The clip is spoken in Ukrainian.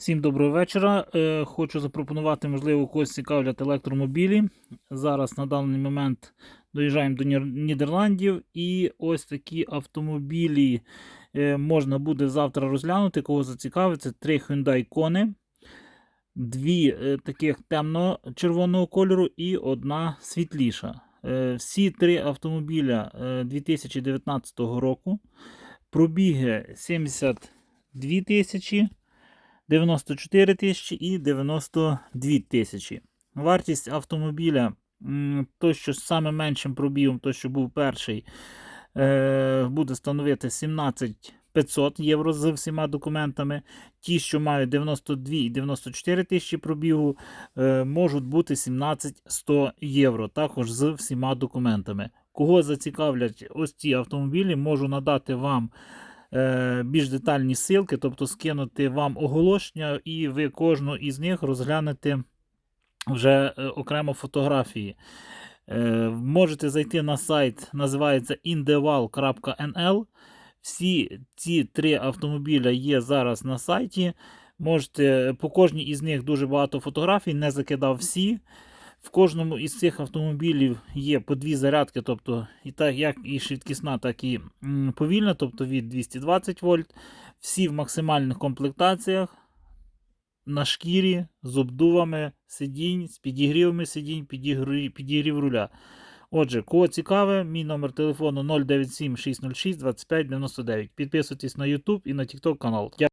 Всім доброго вечора. Е, Хочу запропонувати, можливо, когось цікавлять електромобілі. Зараз на даний момент доїжджаємо до Нідерландів, і ось такі автомобілі е, можна буде завтра розглянути. Кого зацікавить, це три Hyundai Kona, дві е, таких темно-червоного кольору і одна світліша. Всі три автомобіля е, 2019 року. Пробіги 72 тисячі. 94 тисячі і 92 тисячі. Вартість автомобіля, м, той, що з саме меншим пробігом, той, що був перший, е, буде становити 17 500 євро з всіма документами. Ті, що мають 92 і 94 тисячі пробігу, е, можуть бути 17 100 євро, також з всіма документами. Кого зацікавлять ось ці автомобілі, можу надати вам більш детальні ссылки, тобто скинути вам оголошення, і ви кожну із них розглянете вже е, окремо фотографії. Е, можете зайти на сайт, називається indeval.nl. Всі ці три автомобіля є зараз на сайті. Можете по кожній із них дуже багато фотографій, не закидав всі. В кожному із цих автомобілів є по дві зарядки, тобто і так як і швидкісна, так і повільна, тобто від 220 вольт. Всі в максимальних комплектаціях на шкірі з обдувами сидінь, з підігрівами сидінь, підігрів, підігрів руля. Отже, кого цікаве, мій номер телефону 097 606 25 99. Підписуйтесь на YouTube і на TikTok канал.